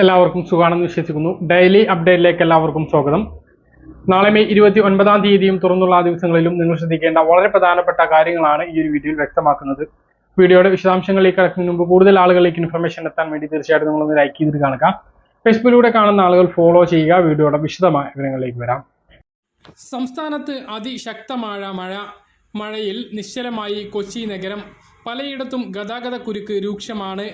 എല്ലാവർക്കും സുഖമാണെന്ന് വിശ്വസിക്കുന്നു. ഡെയിലി അപ്ഡേറ്റിലേക്ക് എല്ലാവർക്കും സ്വാഗതം. നാളെ മെയ് ഇരുപത്തി ഒൻപതാം തീയതിയും തുറന്നുള്ള ദിവസങ്ങളിലും നിങ്ങൾ ശ്രദ്ധിക്കേണ്ട വളരെ പ്രധാനപ്പെട്ട കാര്യങ്ങളാണ് ഈ ഒരു വീഡിയോയിൽ വ്യക്തമാക്കുന്നത്. വീഡിയോയുടെ വിശദാംശങ്ങളിലേക്ക് കടക്കുന്നതിന് മുമ്പ് കൂടുതൽ ആളുകളിലേക്ക് ഇൻഫർമേഷൻ എത്താൻ വേണ്ടി തീർച്ചയായിട്ടും നിങ്ങളൊന്ന് ലൈക്ക് ചെയ്തിട്ട് കാണുക. ഫേസ്ബുക്കിലൂടെ കാണുന്ന ആളുകൾ ഫോളോ ചെയ്യുക. വീഡിയോയുടെ വിശദമായ വിവരങ്ങളിലേക്ക് വരാം. സംസ്ഥാനത്ത് അതിശക്തമായ മഴ മഴയിൽ നിശ്ചലമായി കൊച്ചി നഗരം പലയിടത്തും ഗതാഗത കുരുക്ക് രൂക്ഷമാണ്.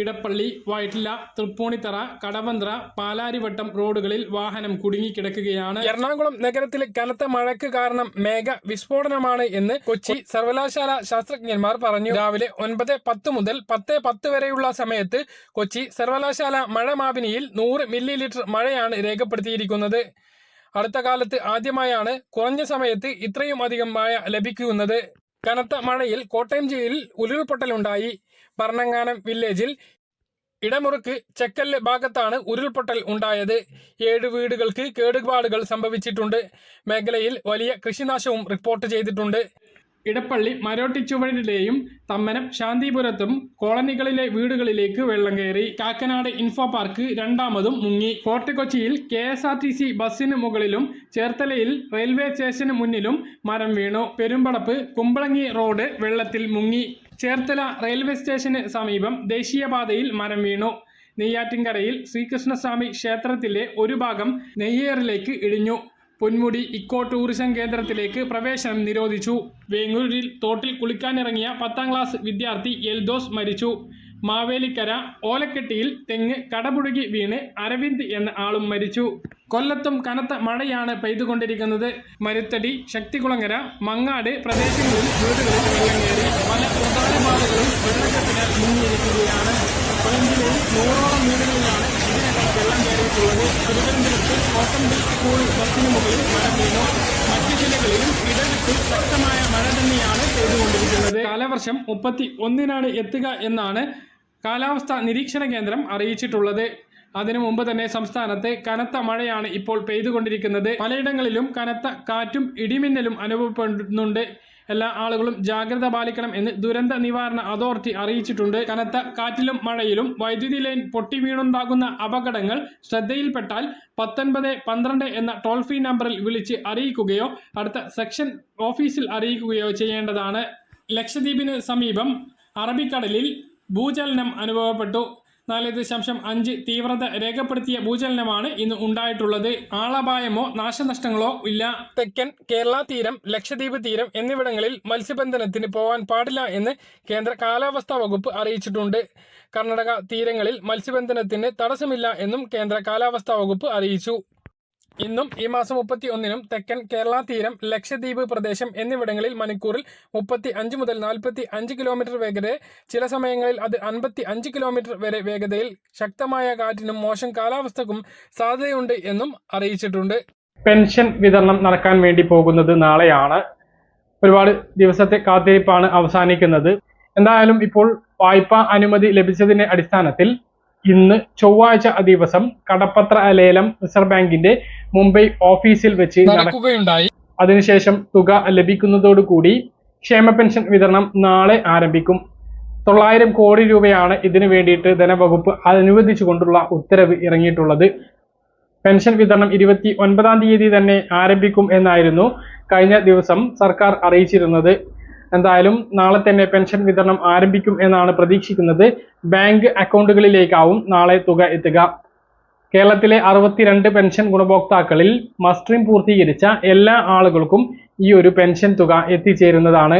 ഇടപ്പള്ളി വൈറ്റില തൃപ്പൂണിത്തറ കടവന്ത്ര പാലാരിവട്ടം റോഡുകളിൽ വാഹനം കുടുങ്ങിക്കിടക്കുകയാണ്. എറണാകുളം നഗരത്തിൽ കനത്ത മഴയ്ക്ക് കാരണം മേഘ വിസ്ഫോടനമാണ് എന്ന് കൊച്ചി സർവകലാശാല ശാസ്ത്രജ്ഞന്മാർ പറഞ്ഞു. രാവിലെ ഒൻപത് പത്ത് മുതൽ പത്ത് പത്ത് വരെയുള്ള സമയത്ത് കൊച്ചി സർവകലാശാല മഴ മാപിനിയിൽ നൂറ് മില്ലി ലിറ്റർ മഴയാണ് രേഖപ്പെടുത്തിയിരിക്കുന്നത്. അടുത്ത കാലത്ത് ആദ്യമായാണ് കുറഞ്ഞ സമയത്ത് ഇത്രയും അധികം മഴ ലഭിക്കുന്നത്. കനത്ത മഴയിൽ കോട്ടയം ജില്ലയിൽ ഉരുൾപൊട്ടലുണ്ടായി. ഭരണങ്ങാനം വില്ലേജിൽ ഇടമുറുക്ക് ചെക്കല്ല് ഭാഗത്താണ് ഉരുൾപൊട്ടൽ ഉണ്ടായത്. ഏഴ് വീടുകൾക്ക് കേടുപാടുകൾ സംഭവിച്ചിട്ടുണ്ട്. മേഖലയിൽ വലിയ കൃഷിനാശവും റിപ്പോർട്ട് ചെയ്തിട്ടുണ്ട്. ഇടപ്പള്ളി മരോട്ടിച്ചുവടിലെയും തമ്മനം ശാന്തിപുരത്തും കോളനികളിലെ വീടുകളിലേക്ക് വെള്ളം കയറി. കാക്കനാട് ഇൻഫോ പാർക്ക് രണ്ടാമതും മുങ്ങി. ഫോർട്ട് കൊച്ചിയിൽ K S R T C ബസ്സിന് മുകളിലും ചേർത്തലയിൽ റെയിൽവേ സ്റ്റേഷന് മുന്നിലും മരം വീണു. പെരുമ്പടപ്പ് കുമ്പളങ്ങി റോഡ് വെള്ളത്തിൽ മുങ്ങി. ചേർത്തല റെയിൽവേ സ്റ്റേഷന് സമീപം ദേശീയപാതയിൽ മരം വീണു. നെയ്യാറ്റിൻകരയിൽ ശ്രീകൃഷ്ണസ്വാമി ക്ഷേത്രത്തിലെ ഒരു ഭാഗം നെയ്യേറിലേക്ക് ഇടിഞ്ഞു. പൊന്മുടി ഇക്കോ ടൂറിസം കേന്ദ്രത്തിലേക്ക് പ്രവേശനം നിരോധിച്ചു. വേങ്ങൂരിൽ തോട്ടിൽ കുളിക്കാനിറങ്ങിയ പത്താം ക്ലാസ് വിദ്യാർത്ഥി എൽദോസ് മരിച്ചു. മാവേലിക്കര ഓലക്കെട്ടിയിൽ തെങ്ങ് കടപുഴുകി വീണ് അരവിന്ദ് എന്ന ആളും മരിച്ചു. കൊല്ലത്തും കനത്ത മഴയാണ് പെയ്തുകൊണ്ടിരിക്കുന്നത്. മരുത്തടി ശക്തികുളങ്ങര മങ്ങാട് പ്രദേശങ്ങളിൽ വീടുകളിൽ വെള്ളം കയറി പല പ്രധാന പാതകളും വെള്ളക്കെട്ടിന് മുങ്ങിയിരിക്കുകയാണ് കൊല്ലം നൂറോളം വീടുകളിലാണ് ഇതിനകം വെള്ളം കയറിയിട്ടുള്ളത്. തിരുവനന്തപുരത്ത് കോട്ടമ്പി സ്കൂൾ ബസ്സിന് മുകളിൽ മഴ വീണു. മറ്റ് ജില്ലകളിലും ഇടവിട്ട് ശക്തമായ മഴ തന്നെയാണ് പെയ്തുകൊണ്ടിരിക്കുന്നത്. കാലവർഷം മുപ്പത്തി ഒന്നിനാണ് എത്തുക എന്നാണ് കാലാവസ്ഥാ നിരീക്ഷണ കേന്ദ്രം അറിയിച്ചിട്ടുള്ളത്. അതിനു മുമ്പ് തന്നെ സംസ്ഥാനത്ത് കനത്ത മഴയാണ് ഇപ്പോൾ പെയ്തുകൊണ്ടിരിക്കുന്നത്. പലയിടങ്ങളിലും കനത്ത കാറ്റും ഇടിമിന്നലും അനുഭവപ്പെടുന്നുണ്ട്. എല്ലാ ആളുകളും ജാഗ്രത പാലിക്കണം എന്ന് ദുരന്ത നിവാരണ അതോറിറ്റി അറിയിച്ചിട്ടുണ്ട്. കനത്ത കാറ്റിലും മഴയിലും വൈദ്യുതി ലൈൻ പൊട്ടി വീണുണ്ടാകുന്ന അപകടങ്ങൾ ശ്രദ്ധയിൽപ്പെട്ടാൽ പത്തൊൻപത് പന്ത്രണ്ട് എന്ന ടോൾ ഫ്രീ നമ്പറിൽ വിളിച്ച് അറിയിക്കുകയോ അടുത്ത സെക്ഷൻ ഓഫീസിൽ അറിയിക്കുകയോ ചെയ്യേണ്ടതാണ്. ലക്ഷദ്വീപിന് സമീപം അറബിക്കടലിൽ ഭൂചലനം അനുഭവപ്പെട്ടു. നാല് ദശാംശം അഞ്ച് തീവ്രത രേഖപ്പെടുത്തിയ ഭൂചലനമാണ് ഇന്ന് ഉണ്ടായിട്ടുള്ളത്. ആളപായമോ നാശനഷ്ടങ്ങളോ ഇല്ല. തെക്കൻ കേരള തീരം ലക്ഷദ്വീപ് തീരം എന്നിവിടങ്ങളിൽ മത്സ്യബന്ധനത്തിന് പോകാൻ പാടില്ല എന്ന് കേന്ദ്ര കാലാവസ്ഥാ വകുപ്പ് അറിയിച്ചിട്ടുണ്ട്. കർണാടക തീരങ്ങളിൽ മത്സ്യബന്ധനത്തിന് തടസ്സമില്ല എന്നും കേന്ദ്ര കാലാവസ്ഥാ വകുപ്പ് അറിയിച്ചു. ഇന്നും ഈ മാസം മുപ്പത്തി ഒന്നിനും തെക്കൻ കേരള തീരം ലക്ഷദ്വീപ് പ്രദേശം എന്നിവിടങ്ങളിൽ മണിക്കൂറിൽ മുപ്പത്തി അഞ്ച് മുതൽ നാൽപ്പത്തി അഞ്ച് കിലോമീറ്റർ വേഗത ചില സമയങ്ങളിൽ അത് അൻപത്തി അഞ്ച് കിലോമീറ്റർ വരെ വേഗതയിൽ ശക്തമായ കാറ്റിനും മോശം കാലാവസ്ഥക്കും സാധ്യതയുണ്ട് എന്നും അറിയിച്ചിട്ടുണ്ട്. പെൻഷൻ വിതരണം നടക്കാൻ വേണ്ടി പോകുന്നത് നാളെയാണ്. ഒരുപാട് ദിവസത്തെ കാത്തിരിപ്പാണ് അവസാനിക്കുന്നത്. എന്തായാലും ഇപ്പോൾ വായ്പാ അനുമതി ലഭിച്ചതിന്റെ അടിസ്ഥാനത്തിൽ ഇന്ന് ചൊവ്വാഴ്ച ദിവസം കടപ്പത്ര ലേലം റിസർവ് ബാങ്കിന്റെ മുംബൈ ഓഫീസിൽ വെച്ച് നടക്കുകയുണ്ടായി. അതിനുശേഷം തുക ലഭിക്കുന്നതോടുകൂടി ക്ഷേമ പെൻഷൻ വിതരണം നാളെ ആരംഭിക്കും. തൊള്ളായിരം കോടി രൂപയാണ് ഇതിനു വേണ്ടിയിട്ട് ധനവകുപ്പ് അനുവദിച്ചുകൊണ്ടുള്ള ഉത്തരവ് ഇറങ്ങിയിട്ടുള്ളത്. പെൻഷൻ വിതരണം ഇരുപത്തി ഒൻപതാം തീയതി തന്നെ ആരംഭിക്കും എന്നായിരുന്നു കഴിഞ്ഞ ദിവസം സർക്കാർ അറിയിച്ചിരുന്നത്. എന്തായാലും നാളെ തന്നെ പെൻഷൻ വിതരണം ആരംഭിക്കും എന്നാണ് പ്രതീക്ഷിക്കുന്നത്. ബാങ്ക് അക്കൗണ്ടുകളിലേക്കാവും നാളെ തുക എത്തുക. കേരളത്തിലെ അറുപത്തിരണ്ട് പെൻഷൻ ഗുണഭോക്താക്കളിൽ മസ്റ്ററിംഗ് പൂർത്തീകരിച്ച എല്ലാ ആളുകൾക്കും ഈ ഒരു പെൻഷൻ തുക എത്തിച്ചേരുന്നതാണ്.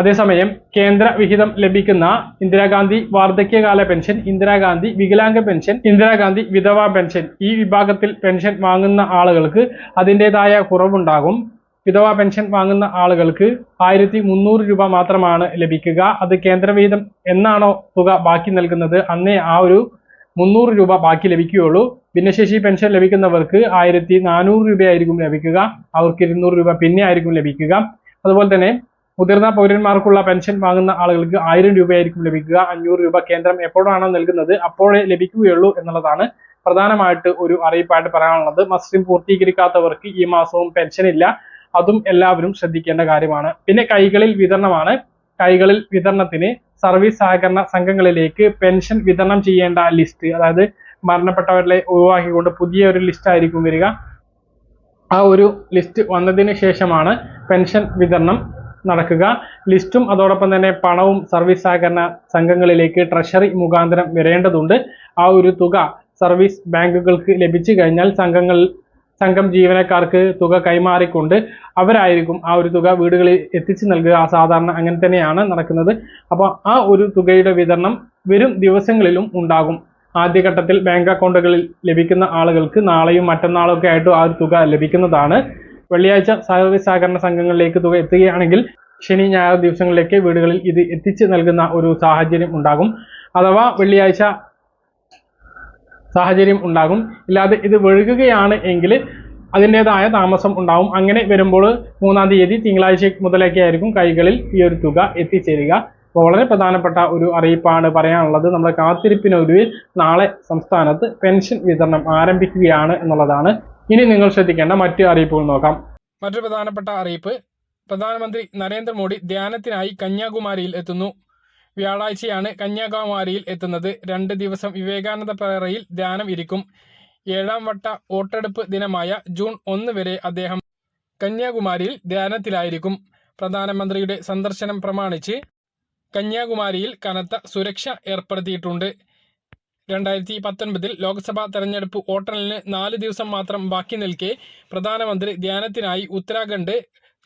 അതേസമയം കേന്ദ്ര വിഹിതം ലഭിക്കുന്ന Indira Gandhi വാർദ്ധക്യകാല pension Indira Gandhi വികലാംഗ pension Indira Gandhi വിധവാ pension ഈ വിഭാഗത്തിൽ പെൻഷൻ വാങ്ങുന്ന ആളുകൾക്ക് അതിന്റെതായ കുറവുണ്ടാകും. വിധവാ പെൻഷൻ വാങ്ങുന്ന ആളുകൾക്ക് ആയിരത്തി മുന്നൂറ് രൂപ മാത്രമാണ് ലഭിക്കുക. അത് കേന്ദ്രവിഹിതം എന്നാണോ തുക ബാക്കി നൽകുന്നത്? അന്നേ ആ ഒരു മുന്നൂറ് രൂപ ബാക്കി ലഭിക്കുകയുള്ളൂ. ഭിന്നശേഷി പെൻഷൻ ലഭിക്കുന്നവർക്ക് ആയിരത്തി നാനൂറ് രൂപയായിരിക്കും ലഭിക്കുക. അവർക്ക് ഇരുന്നൂറ് രൂപ പിന്നെ ആയിരിക്കും ലഭിക്കുക. അതുപോലെ തന്നെ മുതിർന്ന പൗരന്മാർക്കുള്ള പെൻഷൻ വാങ്ങുന്ന ആളുകൾക്ക് ആയിരം രൂപയായിരിക്കും ലഭിക്കുക. അഞ്ഞൂറ് രൂപ കേന്ദ്രം എപ്പോഴാണോ നൽകുന്നത് അപ്പോഴേ ലഭിക്കുകയുള്ളൂ എന്നുള്ളതാണ് പ്രധാനമായിട്ട് ഒരു അറിയിപ്പായിട്ട് പറയാനുള്ളത്. മസ്ലിം പൂർത്തീകരിക്കാത്തവർക്ക് ഈ മാസവും പെൻഷൻ ഇല്ല. അതും എല്ലാവരും ശ്രദ്ധിക്കേണ്ട കാര്യമാണ്. പിന്നെ കൈകളിൽ വിതരണമാണ്. കൈകളിൽ വിതരണത്തിന് സർവീസ് സഹകരണ സംഘങ്ങളിലേക്ക് പെൻഷൻ വിതരണം ചെയ്യേണ്ട ലിസ്റ്റ് അതായത് മരണപ്പെട്ടവരെ ഒഴിവാക്കിക്കൊണ്ട് പുതിയ ഒരു ലിസ്റ്റ് ആയിരിക്കും വരിക. ആ ഒരു ലിസ്റ്റ് വന്നതിന് ശേഷമാണ് പെൻഷൻ വിതരണം നടക്കുക. ലിസ്റ്റും അതോടൊപ്പം തന്നെ പണവും സർവീസ് സഹകരണ സംഘങ്ങളിലേക്ക് ട്രഷറി മുഖാന്തരം വരേണ്ടതുണ്ട്. ആ ഒരു തുക സർവീസ് ബാങ്കുകൾക്ക് ലഭിച്ചു കഴിഞ്ഞാൽ സംഘങ്ങൾ സംഘം ജീവനക്കാർക്ക് തുക കൈമാറിക്കൊണ്ട് അവരായിരിക്കും ആ ഒരു തുക വീടുകളിൽ എത്തിച്ചു നൽകുക. സാധാരണ അങ്ങനെ തന്നെയാണ് നടക്കുന്നത്. അപ്പോൾ ആ ഒരു തുകയുടെ വിതരണം വരും ദിവസങ്ങളിലും ഉണ്ടാകും. ആദ്യഘട്ടത്തിൽ ബാങ്ക് അക്കൗണ്ടുകളിൽ ലഭിക്കുന്ന ആളുകൾക്ക് നാളെയും മറ്റന്നാളും ഒക്കെ ആയിട്ട് ആ ഒരു തുക ലഭിക്കുന്നതാണ്. വെള്ളിയാഴ്ച സർവീസ് സഹകരണ സംഘങ്ങളിലേക്ക് തുക എത്തുകയാണെങ്കിൽ ശനി ഞായർ ദിവസങ്ങളിലേക്ക് വീടുകളിൽ ഇത് എത്തിച്ചു നൽകുന്ന ഒരു സാഹചര്യം ഉണ്ടാകും. അഥവാ വെള്ളിയാഴ്ച സാഹചര്യം ഉണ്ടാകും. ഇല്ലാതെ ഇത് വഴുകുകയാണ് എങ്കിൽ അതിന്റെതായ താമസം ഉണ്ടാവും. അങ്ങനെ വരുമ്പോൾ മൂന്നാം തീയതി തിങ്കളാഴ്ച മുതലൊക്കെ ആയിരിക്കും കൈകളിൽ ഈ ഒരു തുക എത്തിച്ചേരുക. അപ്പോൾ വളരെ പ്രധാനപ്പെട്ട ഒരു അറിയിപ്പാണ് പറയാനുള്ളത്. നമ്മുടെ കാത്തിരിപ്പിനൊടുവിൽ നാളെ സംസ്ഥാനത്ത് പെൻഷൻ വിതരണം ആരംഭിക്കുകയാണ് എന്നുള്ളതാണ്. ഇനി നിങ്ങൾ ശ്രദ്ധിക്കേണ്ട മറ്റു അറിയിപ്പുകൾ നോക്കാം. മറ്റൊരു പ്രധാനപ്പെട്ട അറിയിപ്പ്. പ്രധാനമന്ത്രി നരേന്ദ്രമോദി ധ്യാനത്തിനായി കന്യാകുമാരിയിൽ എത്തുന്നു. വ്യാഴാഴ്ചയാണ് കന്യാകുമാരിയിൽ എത്തുന്നത്. രണ്ട് ദിവസം വിവേകാനന്ദ പേറയിൽ ധ്യാനം ഇരിക്കും. ഏഴാം വട്ട വോട്ടെടുപ്പ് ദിനമായ ജൂൺ ഒന്ന് വരെ അദ്ദേഹം കന്യാകുമാരിയിൽ ധ്യാനത്തിലായിരിക്കും. പ്രധാനമന്ത്രിയുടെ സന്ദർശനം പ്രമാണിച്ച് കന്യാകുമാരിയിൽ കനത്ത സുരക്ഷ ഏർപ്പെടുത്തിയിട്ടുണ്ട്. രണ്ടായിരത്തി പത്തൊൻപതിൽ ലോക്സഭാ തെരഞ്ഞെടുപ്പ് വോട്ടെണ്ണലിന് നാല് ദിവസം മാത്രം ബാക്കി നിൽക്കെ പ്രധാനമന്ത്രി ധ്യാനത്തിനായി ഉത്തരാഖണ്ഡ്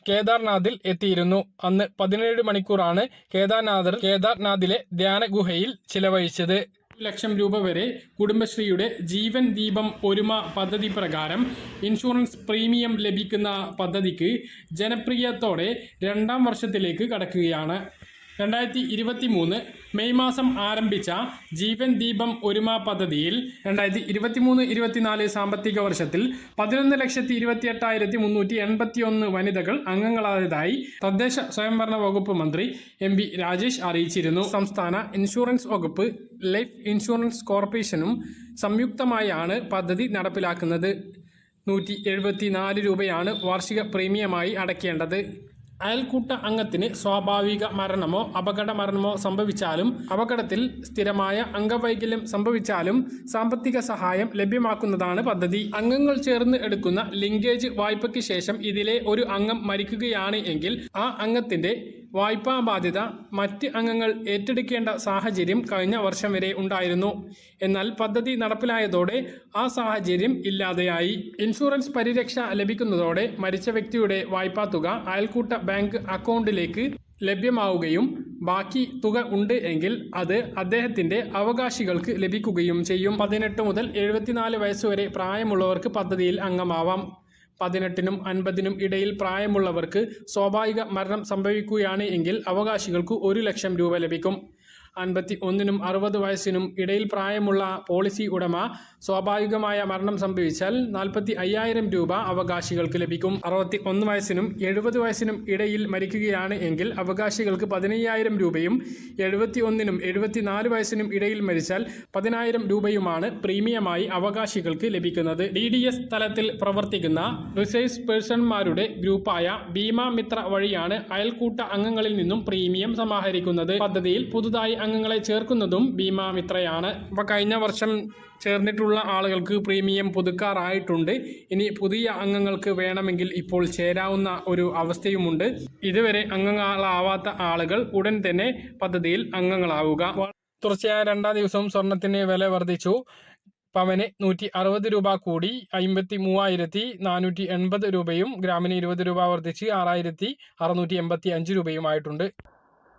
കേദാർനാഥിൽ എത്തിയിരുന്നു. അന്ന് പതിനേഴ് മണിക്കൂറാണ് കേദാർനാഥർ കേദാർനാഥിലെ ധ്യാന ഗുഹയിൽ ചിലവഴിച്ചത് ലക്ഷം രൂപ വരെ കുടുംബശ്രീയുടെ ജീവൻ ദീപം ഒരുമ പദ്ധതി പ്രകാരം ഇൻഷുറൻസ് പ്രീമിയം ലഭിക്കുന്ന പദ്ധതിക്ക് ജനപ്രിയത്തോടെ രണ്ടാം വർഷത്തിലേക്ക് കടക്കുകയാണ്. രണ്ടായിരത്തി ഇരുപത്തി മൂന്ന് മെയ് മാസം ആരംഭിച്ച ജീവൻ ദീപം ഒരുമ പദ്ധതിയിൽ രണ്ടായിരത്തി ഇരുപത്തി മൂന്ന് ഇരുപത്തിനാല് സാമ്പത്തിക വർഷത്തിൽ പതിനൊന്ന് ലക്ഷത്തി ഇരുപത്തി എട്ടായിരത്തി മുന്നൂറ്റി എൺപത്തി ഒന്ന് വനിതകൾ അംഗങ്ങളായതായി തദ്ദേശ സ്വയംഭരണ വകുപ്പ് മന്ത്രി എം വി രാജേഷ് അറിയിച്ചിരുന്നു. സംസ്ഥാന ഇൻഷുറൻസ് വകുപ്പ് ലൈഫ് ഇൻഷുറൻസ് കോർപ്പറേഷനും സംയുക്തമായാണ് പദ്ധതി നടപ്പിലാക്കുന്നത്. നൂറ്റി എഴുപത്തി നാല് രൂപയാണ് വാർഷിക പ്രീമിയമായി അടയ്ക്കേണ്ടത്. അയൽക്കൂട്ട അംഗത്തിന് സ്വാഭാവിക മരണമോ അപകട മരണമോ സംഭവിച്ചാലും അപകടത്തിൽ സ്ഥിരമായ അംഗവൈകല്യം സംഭവിച്ചാലും സാമ്പത്തിക സഹായം ലഭ്യമാക്കുന്നതാണ് പദ്ധതി. അംഗങ്ങൾ ചേർന്ന് എടുക്കുന്ന ലിങ്കേജ് വായ്പയ്ക്ക് ശേഷം ഇതിലെ ഒരു അംഗം മരിക്കുകയാണ് എങ്കിൽ ആ അംഗത്തിന്റെ വായ്പാ ബാധ്യത മറ്റ് അംഗങ്ങൾ ഏറ്റെടുക്കേണ്ട സാഹചര്യം കഴിഞ്ഞ വർഷം വരെ ഉണ്ടായിരുന്നു. എന്നാൽ പദ്ധതി നടപ്പിലായതോടെ ആ സാഹചര്യം ഇല്ലാതെയായി. ഇൻഷുറൻസ് പരിരക്ഷ ലഭിക്കുന്നതോടെ മരിച്ച വ്യക്തിയുടെ വായ്പാ തുക അയൽക്കൂട്ട ബാങ്ക് അക്കൗണ്ടിലേക്ക് ലഭ്യമാവുകയും ബാക്കി തുക ഉണ്ട് എങ്കിൽ അത് അദ്ദേഹത്തിന്റെ അവകാശികൾക്ക് ലഭിക്കുകയും ചെയ്യും. പതിനെട്ട് മുതൽ എഴുപത്തിനാല് വയസ്സുവരെ പ്രായമുള്ളവർക്ക് പദ്ധതിയിൽ അംഗമാവാം. പതിനെട്ടിനും അൻപതിനും ഇടയിൽ പ്രായമുള്ളവർക്ക് സ്വാഭാവിക മരണം സംഭവിക്കുകയാണ് എങ്കിൽ അവകാശികൾക്ക് ഒരു ലക്ഷം രൂപ ലഭിക്കും. അൻപത്തി ഒന്നിനും അറുപത് വയസ്സിനും ഇടയിൽ പ്രായമുള്ള പോളിസി ഉടമ സ്വാഭാവികമായ മരണം സംഭവിച്ചാൽ നാൽപ്പത്തി അയ്യായിരം രൂപ അവകാശികൾക്ക് ലഭിക്കും. അറുപത്തി ഒന്ന് വയസ്സിനും എഴുപത് വയസ്സിനും ഇടയിൽ മരിക്കുകയാണ് എങ്കിൽ അവകാശികൾക്ക് പതിനയ്യായിരം രൂപയും എഴുപത്തി ഒന്നിനും എഴുപത്തിനാല് വയസ്സിനും ഇടയിൽ മരിച്ചാൽ പതിനായിരം രൂപയുമാണ് പ്രീമിയമായി അവകാശികൾക്ക് ലഭിക്കുന്നത്. ഡി ഡി എസ് തലത്തിൽ പ്രവർത്തിക്കുന്ന റിസേഴ്സ് പേഴ്സൺമാരുടെ ഗ്രൂപ്പായ ഭീമ മിത്ര വഴിയാണ് അയൽക്കൂട്ട അംഗങ്ങളിൽ നിന്നും പ്രീമിയം സമാഹരിക്കുന്നത്. പദ്ധതിയിൽ പുതുതായി അംഗങ്ങളെ ചേർക്കുന്നതും ഭീമാമിത്രയാണ്. അപ്പോൾ കഴിഞ്ഞ വർഷം ചേർന്നിട്ടുള്ള ആളുകൾക്ക് പ്രീമിയം പുതുക്കാറായിട്ടുണ്ട്. ഇനി പുതിയ അംഗങ്ങൾക്ക് വേണമെങ്കിൽ ഇപ്പോൾ ചേരാവുന്ന ഒരു അവസ്ഥയുമുണ്ട്. ഇതുവരെ അംഗങ്ങളാവാത്ത ആളുകൾ ഉടൻ തന്നെ പദ്ധതിയിൽ അംഗങ്ങളാവുക. തുടർച്ചയായ രണ്ടാം ദിവസവും സ്വർണത്തിന് വില വർദ്ധിച്ചു. പവന് നൂറ്റി അറുപത് രൂപ കൂടി. അമ്പത്തി മൂവായിരത്തി നാനൂറ്റി എൺപത് രൂപയും ഗ്രാമിന് ഇരുപത് രൂപ വർദ്ധിച്ച് ആറായിരത്തി അറുന്നൂറ്റി എൺപത്തി അഞ്ച് രൂപയുമായിട്ടുണ്ട്.